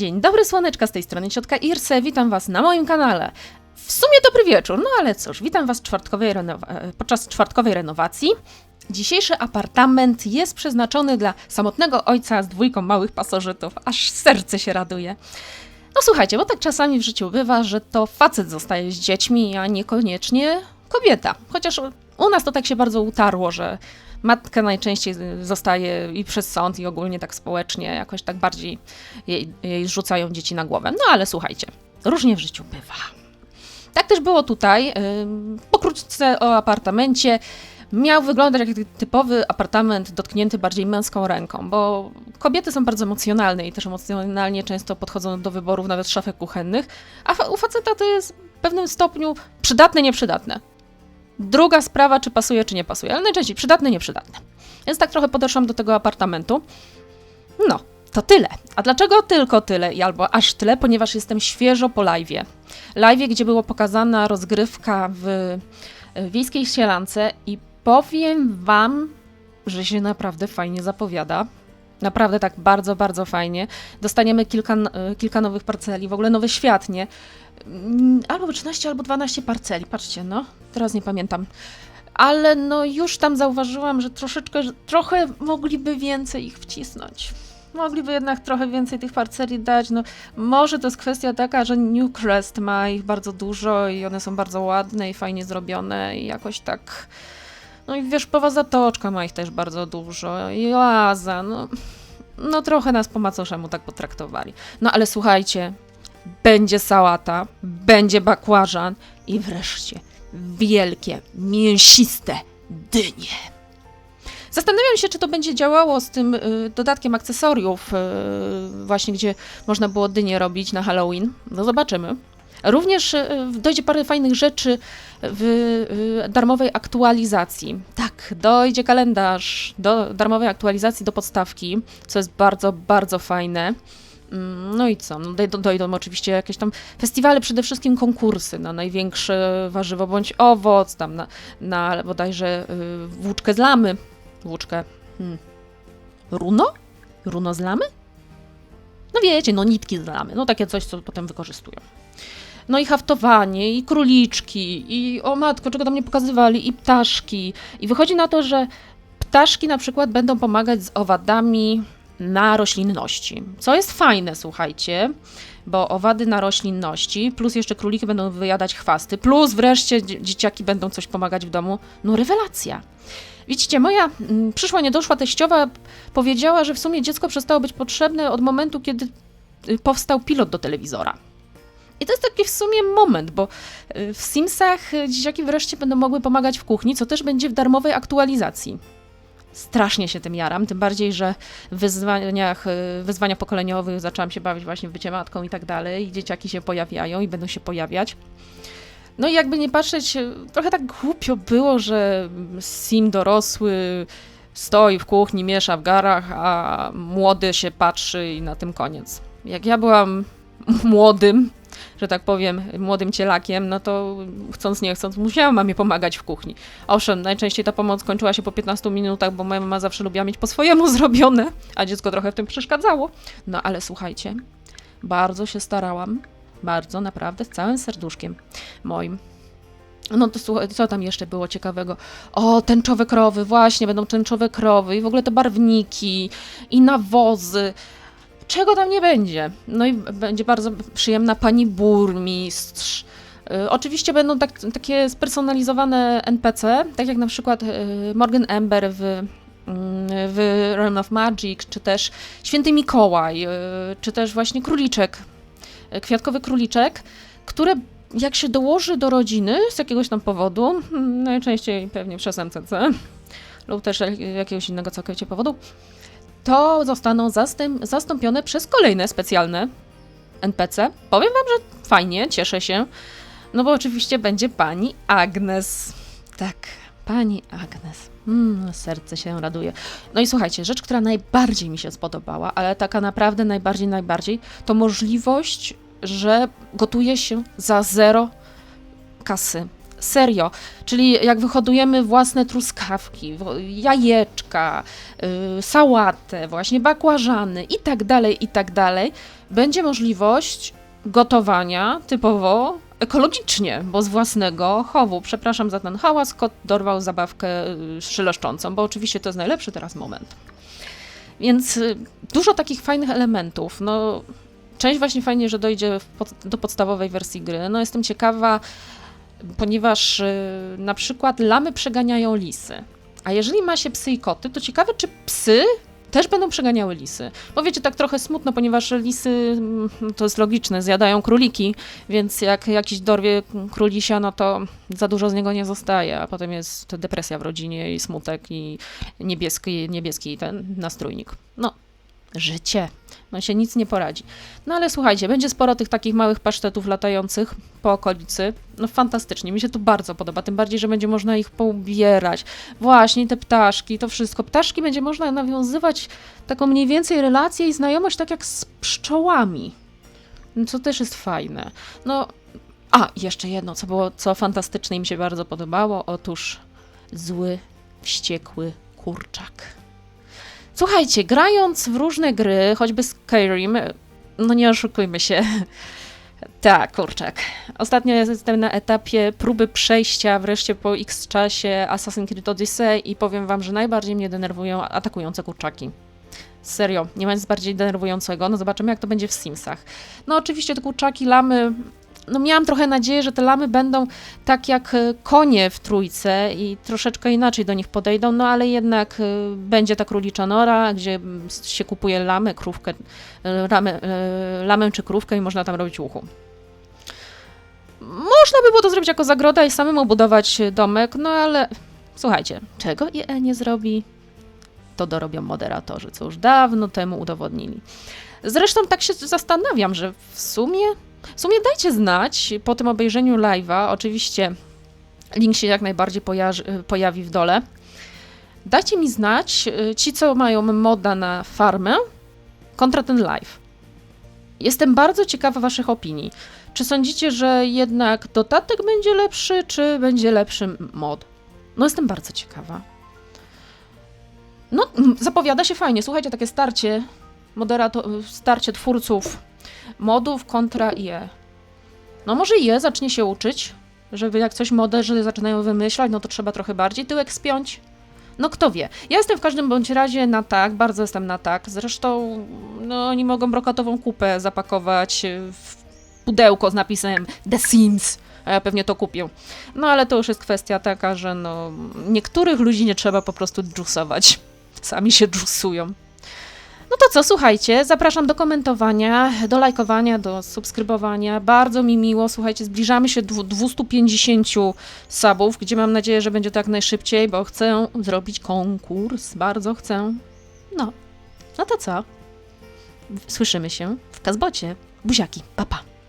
Dzień dobry, słoneczka z tej strony ciotka Irse, witam Was na moim kanale. W sumie dobry wieczór, no ale cóż, witam Was czwartkowej e, podczas czwartkowej renowacji. Dzisiejszy apartament jest przeznaczony dla samotnego ojca z dwójką małych pasożytów, aż serce się raduje. No słuchajcie, bo tak czasami w życiu bywa, że to facet zostaje z dziećmi, a niekoniecznie kobieta. Chociaż u nas to tak się bardzo utarło, że matka najczęściej zostaje i przez sąd, i ogólnie tak społecznie, jakoś tak bardziej jej, jej rzucają dzieci na głowę. No ale słuchajcie, różnie w życiu bywa. Tak też było tutaj. Pokrótce o apartamencie. Miał wyglądać jak typowy apartament dotknięty bardziej męską ręką, bo kobiety są bardzo emocjonalne i też emocjonalnie często podchodzą do wyborów nawet szafek kuchennych, a u faceta to jest w pewnym stopniu przydatne, nieprzydatne. Druga sprawa, czy pasuje, czy nie pasuje, ale najczęściej przydatne, nieprzydatne. Więc tak trochę podeszłam do tego apartamentu. No, to tyle. A dlaczego tylko tyle albo aż tyle? Ponieważ jestem świeżo po live'ie. Live'ie, gdzie była pokazana rozgrywka w e, Wiejskiej Sielance i powiem wam, że się naprawdę fajnie zapowiada. Naprawdę tak bardzo, bardzo fajnie. Dostaniemy kilka, e, kilka nowych parceli, w ogóle nowy świat, nie? Mm, Albo 13, albo 12 parceli, patrzcie, no. Teraz nie pamiętam. Ale no już tam zauważyłam, że troszeczkę, że trochę mogliby więcej ich wcisnąć. Mogliby jednak trochę więcej tych parceli dać. No, może to jest kwestia taka, że Newcrest ma ich bardzo dużo i one są bardzo ładne i fajnie zrobione i jakoś tak... No i wiesz, Powa Zatoczka ma ich też bardzo dużo i Oaza, no... No trochę nas po macoszemu tak potraktowali. No ale słuchajcie, będzie sałata, będzie bakłażan i wreszcie wielkie, mięsiste dynie. Zastanawiam się, czy to będzie działało z tym y, dodatkiem akcesoriów, y, właśnie gdzie można było dynie robić na Halloween. No zobaczymy. Również y, dojdzie parę fajnych rzeczy w darmowej aktualizacji. Tak, dojdzie kalendarz do darmowej aktualizacji do podstawki, co jest bardzo, bardzo fajne. Mm, No i co? No dojdą, dojdą oczywiście jakieś tam festiwale, przede wszystkim konkursy na największe warzywo bądź owoc, tam na, na bodajże y, włóczkę z lamy. Włóczkę. Hmm. Runo? Runo z lamy? No wiecie, no nitki z lamy. No takie coś, co potem wykorzystują. No i haftowanie, i króliczki, i o matko, czego tam nie pokazywali, i ptaszki. I wychodzi na to, że ptaszki na przykład będą pomagać z owadami na roślinności. Co jest fajne, słuchajcie, bo owady na roślinności, plus jeszcze króliki będą wyjadać chwasty, plus wreszcie dzie- dzieciaki będą coś pomagać w domu. No rewelacja. Widzicie, moja mm, przyszła niedoszła teściowa powiedziała, że w sumie dziecko przestało być potrzebne od momentu, kiedy y, powstał pilot do telewizora. I to jest taki w sumie moment, bo y, w Simsach y, dzieciaki wreszcie będą mogły pomagać w kuchni, co też będzie w darmowej aktualizacji. Strasznie się tym jaram, tym bardziej, że w wyzwaniach, y, wyzwaniach pokoleniowych zaczęłam się bawić właśnie w bycie matką i tak dalej, i dzieciaki się pojawiają i będą się pojawiać. No i jakby nie patrzeć, trochę tak głupio było, że Sim dorosły stoi w kuchni, miesza w garach, a młody się patrzy i na tym koniec. Jak ja byłam młodym, że tak powiem, młodym cielakiem, no to chcąc nie chcąc musiałam mamie pomagać w kuchni. Owszem, najczęściej ta pomoc kończyła się po 15 minutach, bo moja mama zawsze lubiła mieć po swojemu zrobione, a dziecko trochę w tym przeszkadzało. No ale słuchajcie, bardzo się starałam, bardzo, naprawdę, z całym serduszkiem moim. No to słuchaj, co tam jeszcze było ciekawego? O, tęczowe krowy, właśnie, będą tęczowe krowy i w ogóle te barwniki i nawozy. Czego tam nie będzie? No i będzie bardzo przyjemna pani burmistrz. Y, Oczywiście będą tak, takie spersonalizowane NPC, tak jak na przykład y, Morgan Ember w, mm, w Realm of Magic, czy też Święty Mikołaj, y, czy też właśnie króliczek, kwiatkowy króliczek, które jak się dołoży do rodziny z jakiegoś tam powodu, mm, najczęściej pewnie przez MCC lub też jak- jakiegoś innego całkowicie powodu, to zostaną zastęp, zastąpione przez kolejne specjalne NPC. Powiem wam, że fajnie, cieszę się, no bo oczywiście będzie pani Agnes. Tak, pani Agnes. Mm, serce się raduje. No i słuchajcie, rzecz, która najbardziej mi się spodobała, ale taka naprawdę najbardziej, najbardziej, to możliwość, że gotuje się za zero kasy. Serio. Czyli jak wyhodujemy własne truskawki, jajeczka, yy, sałatę, właśnie bakłażany i tak dalej, i tak dalej, będzie możliwość gotowania typowo ekologicznie, bo z własnego chowu. Przepraszam za ten hałas, kot dorwał zabawkę yy, szeleszczącą, bo oczywiście to jest najlepszy teraz moment. Więc y, dużo takich fajnych elementów. No, część właśnie fajnie, że dojdzie pod, do podstawowej wersji gry. No, jestem ciekawa, ponieważ y, na przykład lamy przeganiają lisy. A jeżeli ma się psy i koty, to ciekawe, czy psy też będą przeganiały lisy. Bo wiecie, tak trochę smutno, ponieważ lisy, mm, to jest logiczne, zjadają króliki, więc jak jakiś dorwie królisia, no to za dużo z niego nie zostaje, a potem jest depresja w rodzinie i smutek i niebieski, niebieski ten nastrójnik. No, życie. No się nic nie poradzi. No ale słuchajcie, będzie sporo tych takich małych pasztetów latających po okolicy. No fantastycznie, mi się to bardzo podoba, tym bardziej, że będzie można ich poubierać. Właśnie te ptaszki, to wszystko. Ptaszki będzie można nawiązywać taką mniej więcej relację i znajomość tak jak z pszczołami. No, co też jest fajne. No, a, jeszcze jedno, co było, co fantastyczne i mi się bardzo podobało. Otóż zły, wściekły kurczak. Słuchajcie, grając w różne gry, choćby Skyrim, no nie oszukujmy się. Tak, kurczak. Ostatnio jestem na etapie próby przejścia wreszcie po x czasie Assassin's Creed Odyssey i powiem wam, że najbardziej mnie denerwują atakujące kurczaki. Serio, nie ma nic bardziej denerwującego. No zobaczymy, jak to będzie w Simsach. No oczywiście te kurczaki, lamy, no miałam trochę nadzieję, że te lamy będą tak jak e, konie w trójce i troszeczkę inaczej do nich podejdą, no ale jednak e, będzie ta królicza nora, gdzie się kupuje lamę, krówkę, e, ramę, lamę czy krówkę i można tam robić uchu. Można by było to zrobić jako zagroda i samemu budować domek, no ale słuchajcie, czego IE nie zrobi, to dorobią moderatorzy, co już dawno temu udowodnili. Zresztą tak się zastanawiam, że w sumie w sumie dajcie znać po tym obejrzeniu live'a. Oczywiście link się jak najbardziej pojaży, pojawi w dole. Dajcie mi znać, y, ci co mają moda na farmę, kontra ten live. Jestem bardzo ciekawa Waszych opinii. Czy sądzicie, że jednak dodatek będzie lepszy, czy będzie lepszy mod? No, jestem bardzo ciekawa. No, zapowiada się fajnie. Słuchajcie, takie starcie, moderator, starcie twórców modów kontra IE. No może IE zacznie się uczyć, żeby jak coś moderzy zaczynają wymyślać, no to trzeba trochę bardziej tyłek spiąć. No kto wie. Ja jestem w każdym bądź razie na tak, bardzo jestem na tak. Zresztą no, oni mogą brokatową kupę zapakować w pudełko z napisem The Sims, a ja pewnie to kupię. No ale to już jest kwestia taka, że no niektórych ludzi nie trzeba po prostu dżusować. Sami się dżusują. No to co, słuchajcie, zapraszam do komentowania, do lajkowania, do subskrybowania. Bardzo mi miło, słuchajcie, zbliżamy się do 250 subów, gdzie mam nadzieję, że będzie to jak najszybciej, bo chcę zrobić konkurs, bardzo chcę. No, no to co? Słyszymy się w Kazbocie. Buziaki, papa. Pa.